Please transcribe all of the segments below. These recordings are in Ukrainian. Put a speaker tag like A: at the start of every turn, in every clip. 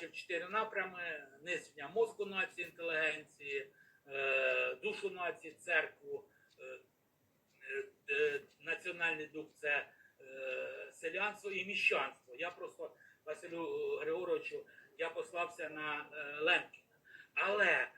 A: визначив чотири напрями: нищення мозку нації, інтелігенції, е, душу нації, церкву, е, е, національний дух це селянство і міщанство. Я просто Василю Григоровичу я послався на Лемкіна. Але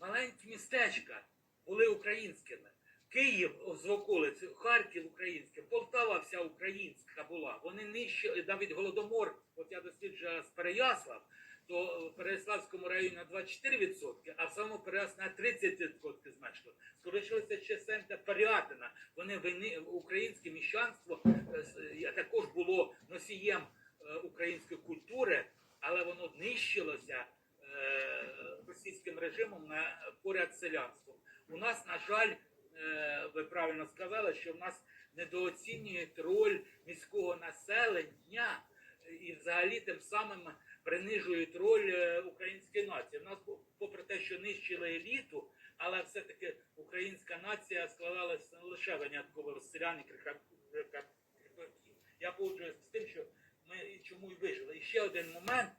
A: маленькі містечка були українськими. Київ з околиць, Харків українське, Полтава вся українська була. Вони нижче, навіть Голодомор, от я досліджую з Переяслав, то в Переяславському районі на 24%, а в самому Переяславі на 30% зменшило. Скорочилося чисельне та Парятина. Вони вини, українське міщанство е, також було носієм е, української культури, але воно нищилося е, російським режимом на поряд селянством. У нас, на жаль, ви правильно сказали, що в нас недооцінюють роль міського населення і взагалі тим самим принижують роль е, української нації. У нас, попри те, що нищили еліту, але все-таки українська нація складалася лише винятково з і крика- Я погоджуюся з тим, що ми чому й вижили. І ще один момент,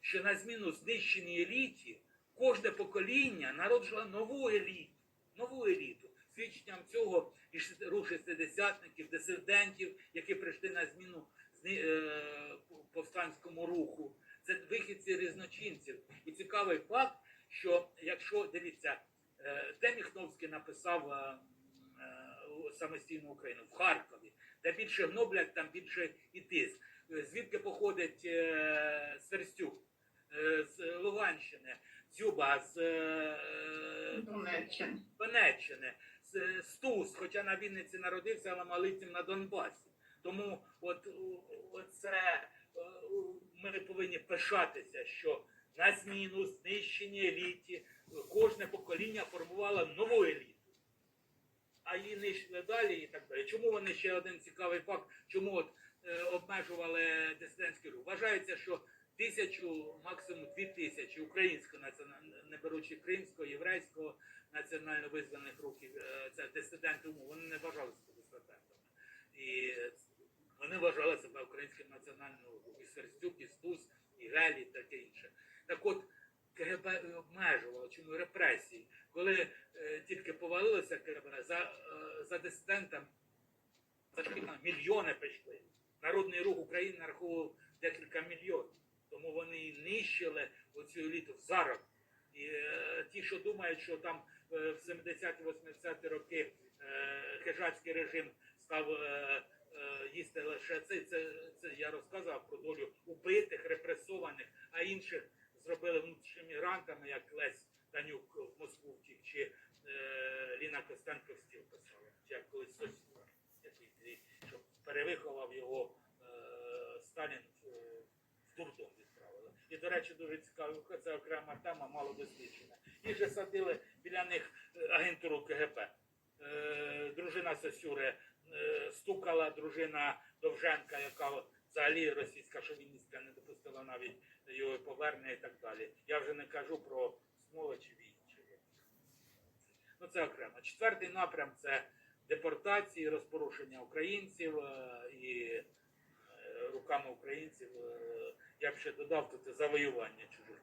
A: що на зміну знищеній еліті кожне покоління народжило нову еліту, нову еліту. Свідченням цього і рух шестидесятників, дисидентів, які прийшли на зміну е, повстанському руху. Це вихідці різночинців. І цікавий факт, що якщо дивіться, де Міхновський написав е, е, самостійну Україну в Харкові, де більше гноблять, там більше і тиск. Звідки походить Сверстюк? Е, З Луганщини, Дзюба, з
B: Донеччини.
A: З Стус, хоча на Вінниці народився, але малитим на Донбасі. Тому от, це е, ми повинні пишатися, що на зміну знищеній еліті кожне покоління формувало нову еліту. А її нищили далі і так далі. Чому вони ще один цікавий факт, чому от, е, обмежували дисидентський рух? Вважається, що тисячу, максимум дві тисячі українського національного, не беручи кримського, єврейського національно визваних рухів, е, це дисиденти, ну, вони не вважали себе дисидентами. І вони вважали себе українським національним. І Сверстюк, і Стус, і Гелі, і таке інше. Так от, КГБ обмежувало, чому репресії. Коли е, тільки повалилося КГБ, за, е, за дисидентом за мільйони прийшли. Народний рух України нараховував декілька мільйонів. Тому вони і нищили оцю еліту зараз. І е, ті, що думають, що там е, в 70-80-ті роки е, хижацький режим став е, е, їсти лише це, це, це я розказав про долю убитих, репресованих, а інших зробили внутрішніми мігрантами, як Лесь Данюк в Москву втік, чи е, Ліна Костенко стіл писала, чи як колись який який, перевиховав його е, Сталін в, в дурдом відправили. І, до речі, дуже цікаво, це окрема тема, мало досліджена. Їх же садили біля них е, агентуру КГБ. Е, дружина Сосюри е, стукала, дружина Довженка, яка взагалі російська шовіністка не допустила навіть його повернення і так далі. Я вже не кажу про Смолочів і інших. Ну, це окремо. Четвертий напрям це депортації, розпорушення українців е, і е, руками українців. е, Я б ще додав тут завоювання чужих